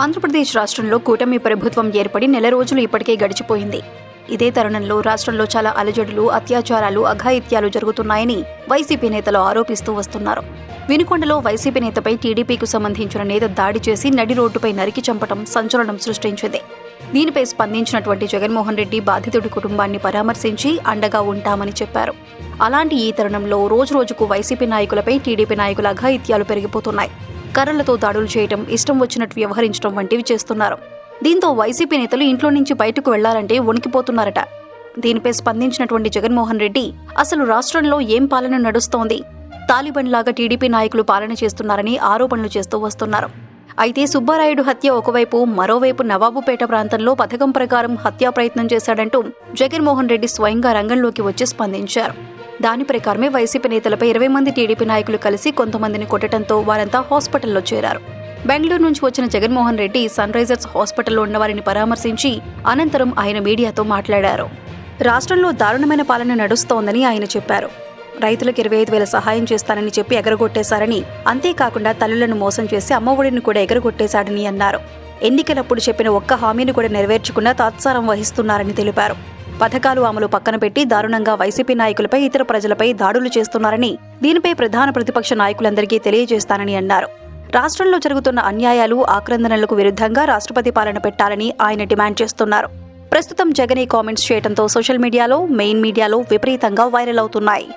ఆంధ్రప్రదేశ్ రాష్ట్రంలో కూటమి ప్రభుత్వం ఏర్పడి నెల రోజులు ఇప్పటికే గడిచిపోయింది. ఇదే తరుణంలో రాష్ట్రంలో చాలా అలజడులు అత్యాచారాలు అఘాయిత్యాలు జరుగుతున్నాయని వైసీపీ నేతలు ఆరోపిస్తూ వస్తున్నారు. వినుకొండలో వైసీపీ నేతపై టీడీపీకి సంబంధించిన నేత దాడి చేసి నడి రోడ్డుపై నరికి చంపడం సంచలనం సృష్టించింది. దీనిపై స్పందించినటువంటి జగన్మోహన్ రెడ్డి బాధితుడి కుటుంబాన్ని పరామర్శించి అండగా ఉంటామని చెప్పారు. అలాంటి ఈ తరుణంలో రోజురోజుకు వైసీపీ నాయకులపై టీడీపీ నాయకుల అఘాయిత్యాలు పెరిగిపోతున్నాయి. కర్రలతో దాడులు చేయటం ఇష్టం వచ్చినట్టు వ్యవహరించడం వంటివి చేస్తున్నారు. దీంతో వైసీపీ నేతలు ఇంట్లో నుంచి బయటకు వెళ్ళాలంటే వణికిపోతున్నారట. దీనిపై స్పందించినటువంటి జగన్మోహన్ రెడ్డి అసలు రాష్ట్రంలో ఏం పాలన నడుస్తోంది? తాలిబన్ లాగా టీడీపీ నాయకులు పాలన చేస్తున్నారని ఆరోపణలు చేస్తూ వస్తున్నారు. అయితే సుబ్బారాయుడు హత్య ఒకవైపు మరోవైపు నవాబుపేట ప్రాంతంలో పథకం ప్రకారం హత్యా ప్రయత్నం చేశాడంటూ జగన్మోహన్ రెడ్డి స్వయంగా రంగంలోకి వచ్చి స్పందించారు. దాని ప్రకారమే వైసీపీ నేతలపై ఇరవై మంది టీడీపీ నాయకులు కలిసి కొంతమందిని కొట్టడంతో వారంతా హాస్పిటల్లో చేరారు. బెంగళూరు నుంచి వచ్చిన జగన్మోహన్ రెడ్డి సన్ రైజర్స్ హాస్పిటల్లో ఉన్న వారిని పరామర్శించి అనంతరం ఆయన మీడియాతో మాట్లాడారు. రాష్ట్రంలో దారుణమైన పాలన నడుస్తోందని ఆయన చెప్పారు. రైతులకు ఇరవై ఐదు వేల సహాయం చేస్తానని చెప్పి ఎగరగొట్టేశారని అంతేకాకుండా తల్లులను మోసం చేసి అమ్మఒడిని కూడా ఎగరగొట్టేశాడని అన్నారు. ఎన్నికలప్పుడు చెప్పిన ఒక్క హామీని కూడా నెరవేర్చకుండా తాత్సారం వహిస్తున్నారని తెలిపారు. పథకాలు అమలు పక్కన పెట్టి దారుణంగా వైసీపీ నాయకులపై ఇతర ప్రజలపై దాడులు చేస్తున్నారని దీనిపై ప్రధాన ప్రతిపక్ష నాయకులందరికీ తెలియజేస్తానని అన్నారు. రాష్ట్రంలో జరుగుతున్న అన్యాయాలు ఆక్రందనలకు విరుద్ధంగా రాష్ట్రపతి పాలన పెట్టాలని ఆయన డిమాండ్ చేస్తున్నారు. ప్రస్తుతం జగన్ ఈ కామెంట్స్ చేయడంతో సోషల్ మీడియాలో మెయిన్ మీడియాలో విపరీతంగా వైరల్ అవుతున్నాయి.